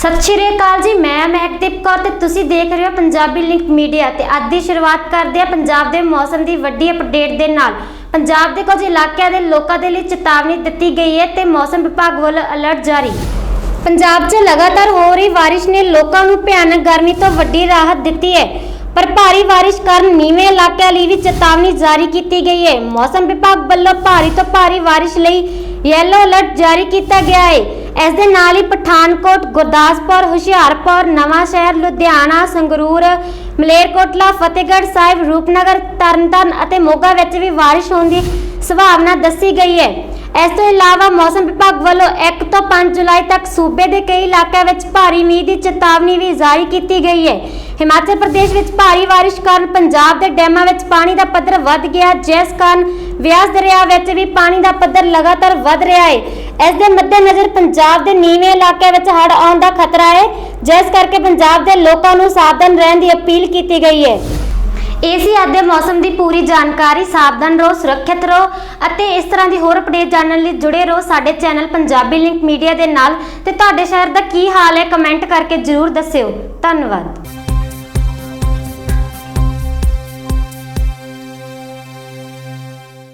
ਸਤਿ ਸ਼੍ਰੀ ਅਕਾਲ ਜੀ, ਮੈਂ ਮਹਿਕਦੀਪ ਕੌਰ ਤੇ ਤੁਸੀਂ ਦੇਖ ਰਹੇ ਹੋ ਪੰਜਾਬੀ ਲਿੰਕ ਮੀਡੀਆ ਤੇ ਅੱਜ ਦੀ ਸ਼ੁਰੂਆਤ ਕਰਦੇ ਹਾਂ ਪੰਜਾਬ ਦੇ ਮੌਸਮ ਦੀ ਵੱਡੀ ਅਪਡੇਟ ਦੇ ਨਾਲ। ਪੰਜਾਬ ਦੇ ਕੁਝ ਇਲਾਕਿਆਂ ਦੇ ਲੋਕਾਂ ਦੇ ਲਈ ਚੇਤਾਵਨੀ ਦਿੱਤੀ ਗਈ ਹੈ ਤੇ ਮੌਸਮ ਵਿਭਾਗ ਵੱਲੋਂ ਅਲਰਟ ਜਾਰੀ। ਪੰਜਾਬ 'ਚ ਲਗਾਤਾਰ ਹੋ ਰਹੀ ਬਾਰਿਸ਼ ਨੇ ਲੋਕਾਂ ਨੂੰ ਭਿਆਨਕ ਗਰਮੀ ਤੋਂ ਵੱਡੀ ਰਾਹਤ ਦਿੱਤੀ ਹੈ। ਪਰ ਭਾਰੀ ਬਾਰਿਸ਼ ਕਾਰਨ ਨੀਵੇਂ ਇਲਾਕਿਆਂ ਲਈ ਵੀ ਚੇਤਾਵਨੀ ਜਾਰੀ ਕੀਤੀ ਗਈ ਹੈ। ਮੌਸਮ ਵਿਭਾਗ ਵੱਲੋਂ ਭਾਰੀ ਤੋਂ ਭਾਰੀ ਬਾਰਿਸ਼ ਲਈ ਯੈਲੋ ਅਲਰਟ ਜਾਰੀ ਕੀਤਾ ਗਿਆ ਹੈ। ਇਸ ਦੇ ਨਾਲ ਹੀ ਪਠਾਨਕੋਟ, ਗੁਰਦਾਸਪੁਰ, ਹੁਸ਼ਿਆਰਪੁਰ, ਨਵਾਂ ਸ਼ਹਿਰ, ਲੁਧਿਆਣਾ, ਸੰਗਰੂਰ, ਮਲੇਰਕੋਟਲਾ, ਫਤਿਹਗੜ੍ਹ ਸਾਹਿਬ, ਰੂਪਨਗਰ, ਤਰਨਤਾਰਨ ਅਤੇ ਮੋਗਾ ਵਿੱਚ ਵੀ ਬਾਰਿਸ਼ ਹੋਣ ਦੀ ਸੰਭਾਵਨਾ ਦੱਸੀ ਗਈ ਹੈ। ਇਸ ਤੋਂ ਇਲਾਵਾ ਮੌਸਮ ਵਿਭਾਗ ਵੱਲੋਂ 1 ਤੋਂ 5 ਜੁਲਾਈ ਤੱਕ ਸੂਬੇ ਦੇ ਕਈ ਇਲਾਕਿਆਂ ਵਿੱਚ ਭਾਰੀ ਮੀਂਹ ਦੀ ਚੇਤਾਵਨੀ ਵੀ ਜਾਰੀ ਕੀਤੀ ਗਈ ਹੈ। ਹਿਮਾਚਲ ਪ੍ਰਦੇਸ਼ ਵਿੱਚ ਭਾਰੀ ਬਾਰਿਸ਼ ਕਾਰਨ ਪੰਜਾਬ ਦੇ ਡੈਮਾਂ ਵਿੱਚ ਪਾਣੀ ਦਾ ਪੱਧਰ ਵੱਧ ਗਿਆ, ਜਿਸ ਕਾਰਨ ਵਿਆਸ ਦਰਿਆ ਵਿੱਚ ਵੀ ਪਾਣੀ ਦਾ ਪੱਧਰ ਲਗਾਤਾਰ ਵੱਧ ਰਿਹਾ ਹੈ। ਇਸ ਦੇ ਮੱਦੇਨਜ਼ਰ ਪੰਜਾਬ ਦੇ ਨੀਵੇਂ ਇਲਾਕਿਆਂ ਵਿੱਚ ਹੜ੍ਹ ਆਉਣ ਦਾ ਖਤਰਾ ਹੈ, ਜਿਸ ਕਰਕੇ ਪੰਜਾਬ ਦੇ ਲੋਕਾਂ ਨੂੰ ਸਾਵਧਾਨ ਰਹਿਣ ਦੀ ਅਪੀਲ ਕੀਤੀ ਗਈ ਹੈ। ਏਸੀ ਆਦੇ ਮੌਸਮ ਦੀ ਪੂਰੀ ਜਾਣਕਾਰੀ। ਸਾਵਧਾਨ ਰਹੋ, ਸੁਰੱਖਿਅਤ ਰਹੋ ਅਤੇ ਇਸ ਤਰ੍ਹਾਂ ਦੀ ਹੋਰ ਅਪਡੇਟ ਜਾਣਨ ਲਈ ਜੁੜੇ ਰਹੋ ਸਾਡੇ ਚੈਨਲ ਪੰਜਾਬੀ ਲਿੰਕ ਮੀਡੀਆ ਦੇ ਨਾਲ। ਤੇ ਤੁਹਾਡੇ ਸ਼ਹਿਰ ਦਾ ਕੀ ਹਾਲ ਹੈ, ਕਮੈਂਟ ਕਰਕੇ ਜਰੂਰ ਦੱਸਿਓ। ਧੰਨਵਾਦ।